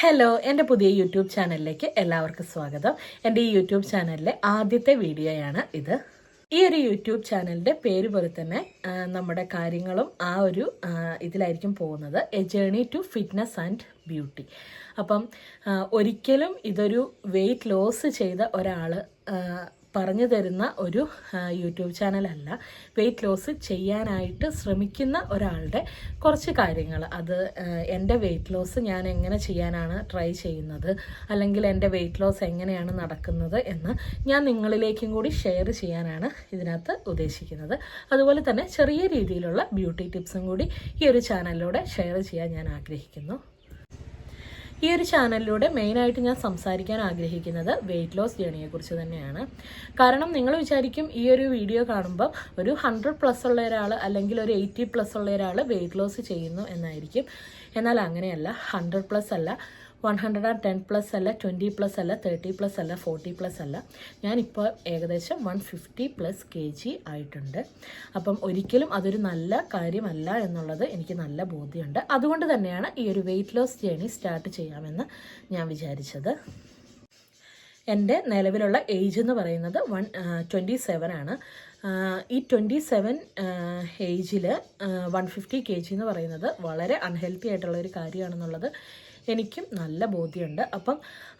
Hello എന്റെ പുതിയ YouTube ചാനലിലേക്ക് എല്ലാവർക്കും സ്വാഗതം. എന്റെ ഈ യൂട്യൂബ് ചാനലിലെ ആദ്യത്തെ വീഡിയോയാണ് ഇത്. ഈ ഒരു യൂട്യൂബ് ചാനലിന്റെ പേര് പോലെ തന്നെ നമ്മുടെ കാര്യങ്ങളും ആ ഒരു ഇതിലായിരിക്കും പോകുന്നത്. A journey to fitness and beauty അപ്പം ഒരിക്കലും ഇതൊരു വെയിറ്റ് ലോസ് ചെയ്ത ഒരാൾ പറഞ്ഞു തരുന്ന ഒരു യൂട്യൂബ് ചാനലല്ല. വെയിറ്റ് ലോസ് ചെയ്യാനായിട്ട് ശ്രമിക്കുന്ന ഒരാളുടെ കുറച്ച് കാര്യങ്ങൾ. അത് എന്റെ വെയിറ്റ് ലോസ് ഞാൻ എങ്ങനെ ചെയ്യാനാണ് ട്രൈ ചെയ്യുന്നത്? അല്ലെങ്കിൽ എന്റെ വെയിറ്റ് ലോസ് എങ്ങനെയാണ് നടക്കുന്നത് എന്ന് ഞാൻ നിങ്ങളിലേക്കും കൂടി ഷെയർ ചെയ്യാനാണ് ഇതിനകത്ത് ഉദ്ദേശിക്കുന്നത്. അതുപോലെ തന്നെ ചെറിയ രീതിയിലുള്ള ബ്യൂട്ടി ടിപ്സും കൂടി ഈ ഒരു ചാനലിലൂടെ ഷെയർ ചെയ്യാൻ ഞാൻ ആഗ്രഹിക്കുന്നു. ഈ ഒരു ചാനലിലൂടെ മെയിനായിട്ട് ഞാൻ സംസാരിക്കാൻ ആഗ്രഹിക്കുന്നത് വെയിറ്റ് ലോസ് ജേണിയെക്കുറിച്ച് തന്നെയാണ്. കാരണം നിങ്ങൾ വിചാരിക്കും ഈ ഒരു വീഡിയോ കാണുമ്പോൾ ഒരു ഹൺഡ്രഡ് പ്ലസ് ഉള്ള ഒരാൾ അല്ലെങ്കിൽ ഒരു എയ്റ്റി പ്ലസ് ഉള്ള ഒരാൾ വെയിറ്റ് ലോസ് ചെയ്യുന്നു എന്നായിരിക്കും. എന്നാൽ അങ്ങനെയല്ല ഹൺഡ്രഡ് പ്ലസ് അല്ല. ഹൺഡ്രഡ് ആൻഡ് ടെൻ പ്ലസ് അല്ല ട്വന്റി പ്ലസ് അല്ല തേർട്ടി പ്ലസ് അല്ല ഫോർട്ടി പ്ലസ് അല്ല. ഞാനിപ്പോൾ ഏകദേശം one fifty plus K G ആയിട്ടുണ്ട്. അപ്പം ഒരിക്കലും അതൊരു നല്ല കാര്യമല്ല എന്നുള്ളത് എനിക്ക് നല്ല ബോധ്യമുണ്ട്. അതുകൊണ്ട് തന്നെയാണ് ഈ ഒരു വെയിറ്റ് ലോസ് ജേണി സ്റ്റാർട്ട് ചെയ്യാമെന്ന് ഞാൻ വിചാരിച്ചത്. എന്റെ നിലവിലുള്ള ഏജ് എന്ന് പറയുന്നത് വൺ ട്വന്റി സെവൻ ആണ്. ഈ ട്വന്റി സെവൻ ഏജിൽ വൺ ഫിഫ്റ്റി കെ ജി എന്ന് പറയുന്നത് വളരെ അൺഹെൽത്തി ആയിട്ടുള്ള ഒരു കാര്യമാണെന്നുള്ളത് എനിക്കും നല്ല ബോധ്യമുണ്ട്. അപ്പം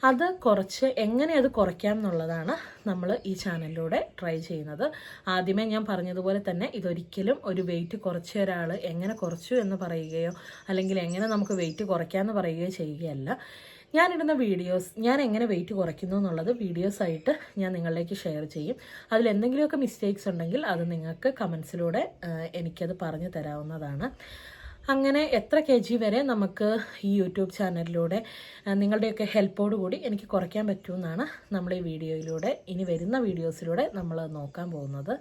അത് കുറച്ച് എങ്ങനെ അത് കുറയ്ക്കാം എന്നുള്ളതാണ് നമ്മൾ ഈ ചാനലിലൂടെ ട്രൈ ചെയ്യുന്നത്. ആദ്യമേ ഞാൻ പറഞ്ഞതുപോലെ തന്നെ ഇതൊരിക്കലും ഒരു വെയിറ്റ് കുറച്ച ഒരാൾ എങ്ങനെ കുറച്ചു എന്ന് പറയുകയോ അല്ലെങ്കിൽ എങ്ങനെ നമുക്ക് വെയിറ്റ് കുറയ്ക്കാമെന്ന് പറയുകയോ ചെയ്യുകയല്ല. ഞാനിടുന്ന വീഡിയോസ് ഞാൻ എങ്ങനെ വെയിറ്റ് കുറയ്ക്കുന്നു എന്നുള്ളത് വീഡിയോസ് ആയിട്ട് ഞാൻ നിങ്ങളിലേക്ക് ഷെയർ ചെയ്യും. അതിൽ എന്തെങ്കിലുമൊക്കെ മിസ്റ്റേക്സ് ഉണ്ടെങ്കിൽ അത് നിങ്ങൾക്ക് കമൻസിലൂടെ എനിക്കത് പറഞ്ഞു തരാവുന്നതാണ്. അങ്ങനെ എത്ര കെ ജി വരെ നമുക്ക് ഈ യൂട്യൂബ് ചാനലിലൂടെ നിങ്ങളുടെയൊക്കെ ഹെൽപ്പോട് കൂടി എനിക്ക് കുറയ്ക്കാൻ പറ്റുമെന്നാണ് നമ്മൾ ഈ വീഡിയോയിലൂടെ ഇനി വരുന്ന വീഡിയോസിലൂടെ നമ്മൾ നോക്കാൻ പോകുന്നത്.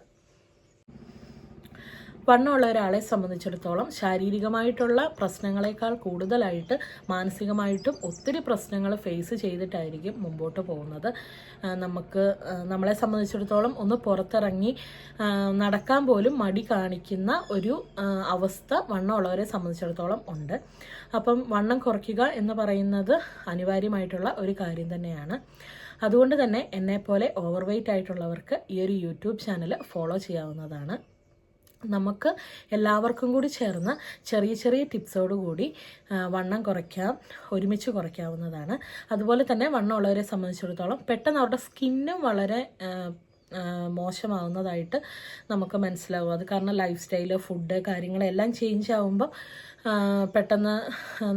വണ്ണമുള്ള ഒരാളെ സംബന്ധിച്ചിടത്തോളം ശാരീരികമായിട്ടുള്ള പ്രശ്നങ്ങളെക്കാൾ കൂടുതലായിട്ട് മാനസികമായിട്ടും ഒത്തിരി പ്രശ്നങ്ങൾ ഫേസ് ചെയ്തിട്ടായിരിക്കും മുമ്പോട്ട് പോകുന്നത്. നമുക്ക് നമ്മളെ സംബന്ധിച്ചിടത്തോളം ഒന്ന് പുറത്തിറങ്ങി നടക്കാൻ പോലും മടി കാണിക്കുന്ന ഒരു അവസ്ഥ വണ്ണമുള്ളവരെ സംബന്ധിച്ചിടത്തോളം ഉണ്ട്. അപ്പം വണ്ണം കുറയ്ക്കുക എന്ന് പറയുന്നത് അനിവാര്യമായിട്ടുള്ള ഒരു കാര്യം തന്നെയാണ്. അതുകൊണ്ട് തന്നെ എന്നെപ്പോലെ ഓവർവെയ്റ്റ് ആയിട്ടുള്ളവർക്ക് ഈ ഒരു യൂട്യൂബ് ചാനൽ ഫോളോ ചെയ്യാവുന്നതാണ്. നമുക്ക് എല്ലാവർക്കും കൂടി ചേർന്ന് ചെറിയ ചെറിയ ടിപ്സോട് കൂടി വണ്ണം കുറയ്ക്കാം ഒരുമിച്ച് കുറയ്ക്കാവുന്നതാണ്. അതുപോലെ തന്നെ വണ്ണം ഉള്ളവരെ സംബന്ധിച്ചിടത്തോളം പെട്ടെന്ന് അവരുടെ സ്കിന്നും വളരെ മോശമാവുന്നതായിട്ട് നമുക്ക് മനസ്സിലാവും. അത് കാരണം ലൈഫ് സ്റ്റൈൽ ഫുഡ് കാര്യങ്ങളെല്ലാം ചേഞ്ച് ആവുമ്പോൾ പെട്ടെന്ന്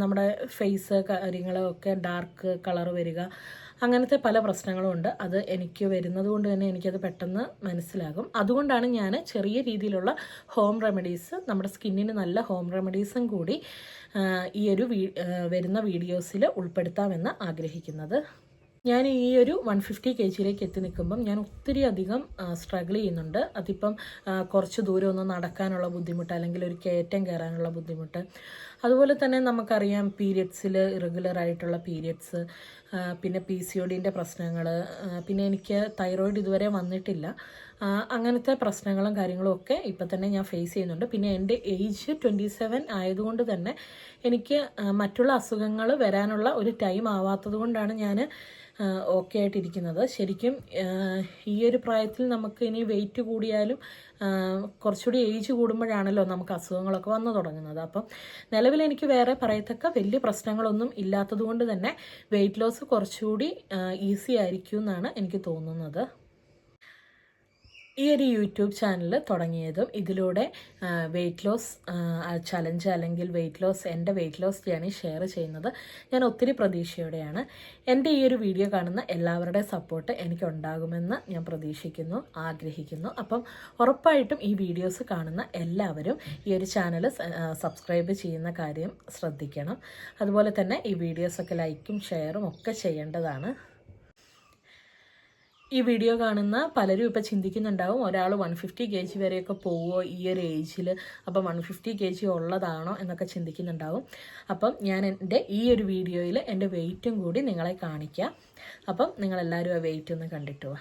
നമ്മുടെ ഫേസ് കാര്യങ്ങളൊക്കെ ഡാർക്ക് കളർ വരിക അങ്ങനത്തെ പല പ്രശ്നങ്ങളും ഉണ്ട്. അത് എനിക്ക് വരുന്നത് കൊണ്ട് തന്നെ എനിക്കത് പെട്ടെന്ന് മനസ്സിലാകും. അതുകൊണ്ടാണ് ഞാൻ ചെറിയ രീതിയിലുള്ള ഹോം റെമഡീസ് നമ്മുടെ സ്കിന്നിന് നല്ല ഹോം റെമഡീസും കൂടി ഈ ഒരു വരുന്ന വീഡിയോസിൽ ഉൾപ്പെടുത്താമെന്ന് ആഗ്രഹിക്കുന്നത്. ഞാൻ ഈ ഒരു വൺ ഫിഫ്റ്റി കെ ജിയിലേക്ക് എത്തി നിൽക്കുമ്പം ഞാൻ ഒത്തിരി അധികം സ്ട്രഗിൾ ചെയ്യുന്നുണ്ട്. അതിപ്പം കുറച്ച് ദൂരം ഒന്ന് നടക്കാനുള്ള ബുദ്ധിമുട്ട് അല്ലെങ്കിൽ ഒരു കയറ്റം കയറാനുള്ള ബുദ്ധിമുട്ട് അതുപോലെ തന്നെ നമുക്കറിയാം പീരിയഡ്സിൽ ഇറഗുലർ ആയിട്ടുള്ള പീരിയഡ്സ് പിന്നെ പി സി ഒ ഡിന്റെ പ്രശ്നങ്ങൾ പിന്നെ എനിക്ക് തൈറോയിഡ് ഇതുവരെ വന്നിട്ടില്ല. അങ്ങനത്തെ പ്രശ്നങ്ങളും കാര്യങ്ങളും ഒക്കെ ഇപ്പം തന്നെ ഞാൻ ഫേസ് ചെയ്യുന്നുണ്ട്. പിന്നെ എന്റെ ഏജ് ട്വന്റി സെവൻ ആയതുകൊണ്ട് തന്നെ എനിക്ക് മറ്റുള്ള അസുഖങ്ങൾ വരാനുള്ള ഒരു ടൈം ആവാത്തത് കൊണ്ടാണ് ഞാൻ ഓക്കെ ആയിട്ടിരിക്കുന്നത്. ശരിക്കും ഈ ഒരു പ്രായത്തിൽ നമുക്ക് ഇനി വെയിറ്റ് കൂടിയാലും കുറച്ചുകൂടി ഏജ് കൂടുമ്പോഴാണല്ലോ നമുക്ക് അസുഖങ്ങളൊക്കെ വന്നു തുടങ്ങുന്നത്. അപ്പം നിലവിൽ എനിക്ക് വേറെ പറയത്തക്ക വലിയ പ്രശ്നങ്ങളൊന്നും ഇല്ലാത്തത് കൊണ്ട് തന്നെ വെയിറ്റ് ലോസ് കുറച്ചുകൂടി ഈസി ആയിരിക്കും എന്നാണ് എനിക്ക് തോന്നുന്നത്. ഈ ഒരു യൂട്യൂബ് ചാനൽ തുടങ്ങിയതും ഇതിലൂടെ വെയിറ്റ് ലോസ് ചലഞ്ച് അല്ലെങ്കിൽ വെയിറ്റ് ലോസ് എന്റെ വെയിറ്റ് ലോസ് ജേണി ഷെയർ ചെയ്യുന്നത് ഞാൻ ഒത്തിരി പ്രതീക്ഷയോടെയാണ്. എന്റെ ഈ ഒരു വീഡിയോ കാണുന്ന എല്ലാവരുടെ സപ്പോർട്ട് എനിക്ക് ഉണ്ടാകുമെന്ന് ഞാൻ പ്രതീക്ഷിക്കുന്നു ആഗ്രഹിക്കുന്നു. അപ്പം ഉറപ്പായിട്ടും ഈ വീഡിയോസ് കാണുന്ന എല്ലാവരും ഈ ഒരു ചാനൽ സബ്സ്ക്രൈബ് ചെയ്യുന്ന കാര്യം ശ്രദ്ധിക്കണം. അതുപോലെ തന്നെ ഈ വീഡിയോസൊക്കെ ലൈക്കും ഷെയറും ഒക്കെ ചെയ്യേണ്ടതാണ്. ഈ വീഡിയോ കാണുന്ന പലരും ഇപ്പം ചിന്തിക്കുന്നുണ്ടാവും ഒരാൾ വൺ ഫിഫ്റ്റി കെ ജി വരെയൊക്കെ പോവുമോ ഈ ഒരു ഏജിൽ അപ്പം വൺ ഫിഫ്റ്റി കെ ജി ഉള്ളതാണോ എന്നൊക്കെ ചിന്തിക്കുന്നുണ്ടാവും. അപ്പം ഞാൻ എന്റെ ഈ ഒരു വീഡിയോയിൽ എന്റെ വെയിറ്റും കൂടി നിങ്ങളെ കാണിക്കാം. അപ്പം നിങ്ങളെല്ലാവരും ആ വെയിറ്റ് ഒന്ന് കണ്ടിട്ട് വാ.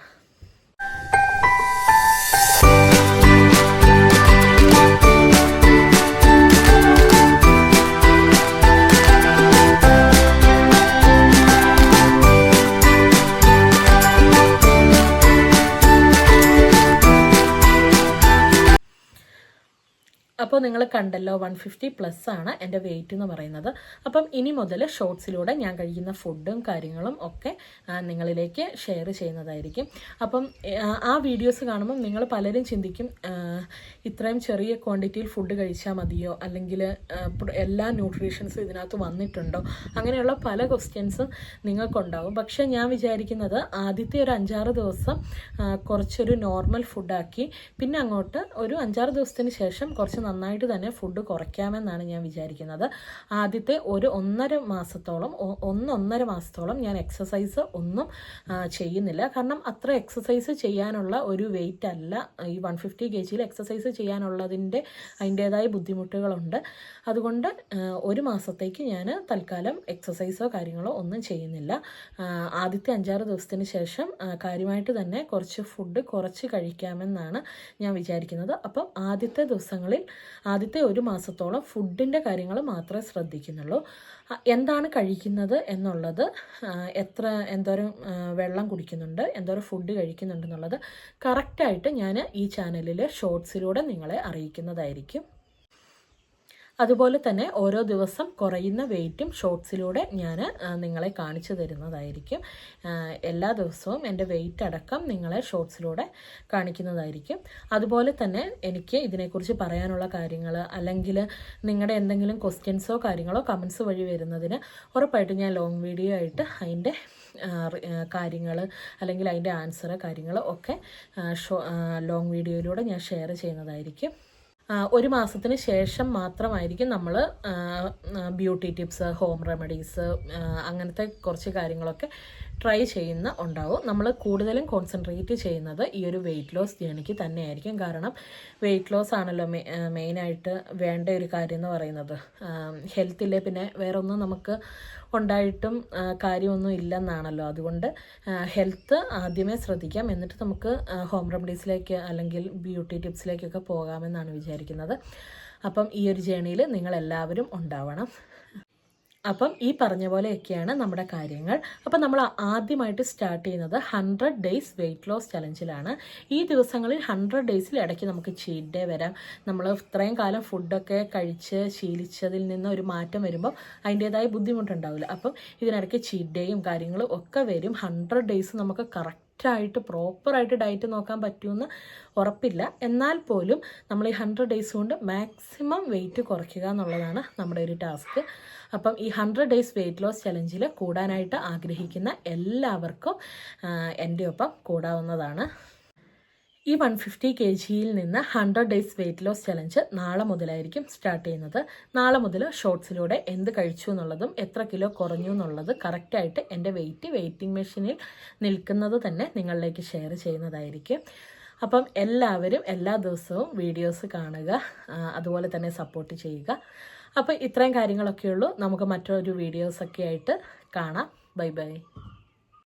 അപ്പോൾ നിങ്ങൾ കണ്ടല്ലോ വൺ ഫിഫ്റ്റി പ്ലസ് ആണ് എന്റെ വെയിറ്റ് എന്ന് പറയുന്നത്. അപ്പം ഇനി മുതൽ ഷോർട്സിലൂടെ ഞാൻ കഴിക്കുന്ന ഫുഡും കാര്യങ്ങളും ഒക്കെ നിങ്ങളിലേക്ക് ഷെയർ ചെയ്യുന്നതായിരിക്കും. അപ്പം ആ, വീഡിയോസ് കാണുമ്പം നിങ്ങൾ പലരും ചിന്തിക്കും ഇത്രയും ചെറിയ ക്വാണ്ടിറ്റിയിൽ ഫുഡ് കഴിച്ചാൽ മതിയോ? അല്ലെങ്കിൽ എല്ലാ ന്യൂട്രീഷൻസും ഇതിനകത്ത് വന്നിട്ടുണ്ടോ? അങ്ങനെയുള്ള പല ക്വസ്റ്റ്യൻസും നിങ്ങൾക്കുണ്ടാവും. പക്ഷേ ഞാൻ വിചാരിക്കുന്നത് ആദ്യത്തെ ഒരു അഞ്ചാറ് ദിവസം കുറച്ചൊരു നോർമൽ ഫുഡാക്കി പിന്നെ അങ്ങോട്ട് ഒരു അഞ്ചാറ് ദിവസത്തിന് ശേഷം കുറച്ച് നന്നായിട്ട് തന്നെ ഫുഡ് കുറയ്ക്കാമെന്നാണ് ഞാൻ വിചാരിക്കുന്നത്. ആദ്യത്തെ ഒരു ഒന്നര മാസത്തോളം ഒന്നൊന്നര മാസത്തോളം ഞാൻ എക്സസൈസ് ഒന്നും ചെയ്യുന്നില്ല. കാരണം അത്ര എക്സസൈസ് ചെയ്യാനുള്ള ഒരു വെയിറ്റ് അല്ല. ഈ വൺ ഫിഫ്റ്റി കെ ജിയിൽ എക്സസൈസ് ചെയ്യാനുള്ളതിന്റെ അതിന്റേതായ ബുദ്ധിമുട്ടുകളുണ്ട്. അതുകൊണ്ട് ഒരു മാസത്തേക്ക് ഞാൻ തൽക്കാലം എക്സസൈസോ കാര്യങ്ങളോ ഒന്നും ചെയ്യുന്നില്ല. ആദ്യത്തെ അഞ്ചാറ് ദിവസത്തിന് ശേഷം കാര്യമായിട്ട് തന്നെ കുറച്ച് ഫുഡ് കുറച്ച് കഴിക്കാമെന്നാണ് ഞാൻ വിചാരിക്കുന്നത്. അപ്പം ആദ്യത്തെ ദിവസങ്ങളിൽ ആദ്യത്തെ ഒരു മാസത്തോളം ഫുഡിന്റെ കാര്യങ്ങൾ മാത്രമേ ശ്രദ്ധിക്കുന്നുള്ളൂ. എന്താണ് കഴിക്കുന്നത് എന്നുള്ളത് എത്ര എന്തോരം വെള്ളം കുടിക്കുന്നുണ്ട് എന്തോരം ഫുഡ് കഴിക്കുന്നുണ്ടെന്നുള്ളത് കറക്റ്റായിട്ട് ഞാൻ ഈ ചാനലിലെ ഷോർട്സിലൂടെ നിങ്ങളെ അറിയിക്കുന്നതായിരിക്കും. അതുപോലെ തന്നെ ഓരോ ദിവസം കുറയുന്ന വെയിറ്റും ഷോർട്സിലൂടെ ഞാൻ നിങ്ങളെ കാണിച്ചു തരുന്നതായിരിക്കും. എല്ലാ ദിവസവും എന്റെ വെയിറ്റ് അടക്കം നിങ്ങളെ ഷോർട്സിലൂടെ കാണിക്കുന്നതായിരിക്കും. അതുപോലെ തന്നെ എനിക്ക് ഇതിനെക്കുറിച്ച് പറയാനുള്ള കാര്യങ്ങൾ അല്ലെങ്കിൽ നിങ്ങളുടെ എന്തെങ്കിലും ക്വസ്റ്റ്യൻസോ കാര്യങ്ങളോ കമൻസ് വഴി വരുന്നതിന് ഉറപ്പായിട്ടും ഞാൻ ലോങ് വീഡിയോ ആയിട്ട് അതിന്റെ കാര്യങ്ങൾ അല്ലെങ്കിൽ അതിന്റെ ആൻസർ കാര്യങ്ങൾ ഒക്കെ ലോങ് വീഡിയോയിലൂടെ ഞാൻ ഷെയർ ചെയ്യുന്നതായിരിക്കും. ഒരു മാസത്തിന് ശേഷം മാത്രമായിരിക്കും നമ്മൾ ബ്യൂട്ടി ടിപ്സ് ഹോം റെമഡീസ് അങ്ങനത്തെ കുറച്ച് കാര്യങ്ങളൊക്കെ ട്രൈ ചെയ്യുന്ന ഉണ്ടാവും. നമ്മൾ കൂടുതലും കോൺസെൻട്രേറ്റ് ചെയ്യുന്നത് ഈ ഒരു വെയിറ്റ് ലോസ് ജേണിക്ക് തന്നെയായിരിക്കും. കാരണം വെയിറ്റ് ലോസ് ആണല്ലോ മെയിനായിട്ട് വേണ്ട ഒരു കാര്യം എന്ന് പറയുന്നത്. ഹെൽത്തില്ലേ പിന്നെ വേറെ ഒന്നും നമുക്ക് ഉണ്ടായിട്ടും കാര്യമൊന്നും ഇല്ലെന്നാണല്ലോ. അതുകൊണ്ട് ഹെൽത്ത് ആദ്യമേ ശ്രദ്ധിക്കാം. എന്നിട്ട് നമുക്ക് ഹോം റെമഡീസിലേക്ക് അല്ലെങ്കിൽ ബ്യൂട്ടി ടിപ്സിലേക്കൊക്കെ പോകാമെന്നാണ് വിചാരിക്കുന്നത്. അപ്പം ഈ ഒരു ജേണിയിൽ നിങ്ങൾ എല്ലാവരും ഉണ്ടാവണം. അപ്പം ഈ പറഞ്ഞ പോലെയൊക്കെയാണ് നമ്മുടെ കാര്യങ്ങൾ. അപ്പം നമ്മൾ ആദ്യമായിട്ട് സ്റ്റാർട്ട് ചെയ്യുന്നത് ഹൺഡ്രഡ് ഡേയ്സ് വെയിറ്റ് ലോസ് ചലഞ്ചിലാണ് ഈ ദിവസങ്ങളിൽ ഹൺഡ്രഡ് ഡേയ്സിൽ ഇടയ്ക്ക് നമുക്ക് ചീറ്റ് ഡേ വരാം. നമ്മൾ ഇത്രയും കാലം ഫുഡൊക്കെ കഴിച്ച് ശീലിച്ചതിൽ നിന്ന് ഒരു മാറ്റം വരുമ്പോൾ അതിന്റേതായ ബുദ്ധിമുട്ടുണ്ടാവില്ല. അപ്പം ഇതിനിടയ്ക്ക് ചീറ്റ് ഡേയും കാര്യങ്ങളും ഒക്കെ വരും. ഹൺഡ്രഡ് ഡേയ്സ് നമുക്ക് കറക്റ്റ് കറക്റ്റായിട്ട് പ്രോപ്പറായിട്ട് ഡയറ്റ് നോക്കാൻ പറ്റുമെന്ന് ഉറപ്പില്ല. എന്നാൽ പോലും നമ്മൾ ഈ ഹൺഡ്രഡ് ഡേയ്സ് കൊണ്ട് മാക്സിമം വെയിറ്റ് കുറയ്ക്കുക എന്നുള്ളതാണ് നമ്മുടെ ഒരു ടാസ്ക് അപ്പം ഈ ഹൺഡ്രഡ് ഡേയ്സ് വെയിറ്റ് ലോസ് ചലഞ്ചിൽ കൂടാനായിട്ട് ആഗ്രഹിക്കുന്ന എല്ലാവർക്കും എന്റെ ഒപ്പം കൂടാവുന്നതാണ്. ഈ വൺ ഫിഫ്റ്റി കെ ജിയിൽ നിന്ന് hundred days weight loss challenge നാളെ മുതലായിരിക്കും സ്റ്റാർട്ട് ചെയ്യുന്നത്. നാളെ മുതൽ ഷോർട്സിലൂടെ എന്ത് കഴിച്ചു എന്നുള്ളതും എത്ര കിലോ കുറഞ്ഞു എന്നുള്ളത് കറക്റ്റായിട്ട് എന്റെ വെയിറ്റ് വെയിറ്റിംഗ് മെഷീനിൽ നിൽക്കുന്നത് തന്നെ നിങ്ങളിലേക്ക് ഷെയർ ചെയ്യുന്നതായിരിക്കും. അപ്പം എല്ലാവരും എല്ലാ ദിവസവും വീഡിയോസ് കാണുക അതുപോലെ തന്നെ സപ്പോർട്ട് ചെയ്യുക. അപ്പോൾ ഇത്രയും കാര്യങ്ങളൊക്കെ ഉള്ളൂ നമുക്ക് മറ്റൊരു വീഡിയോസൊക്കെ ആയിട്ട് കാണാം. Bye bye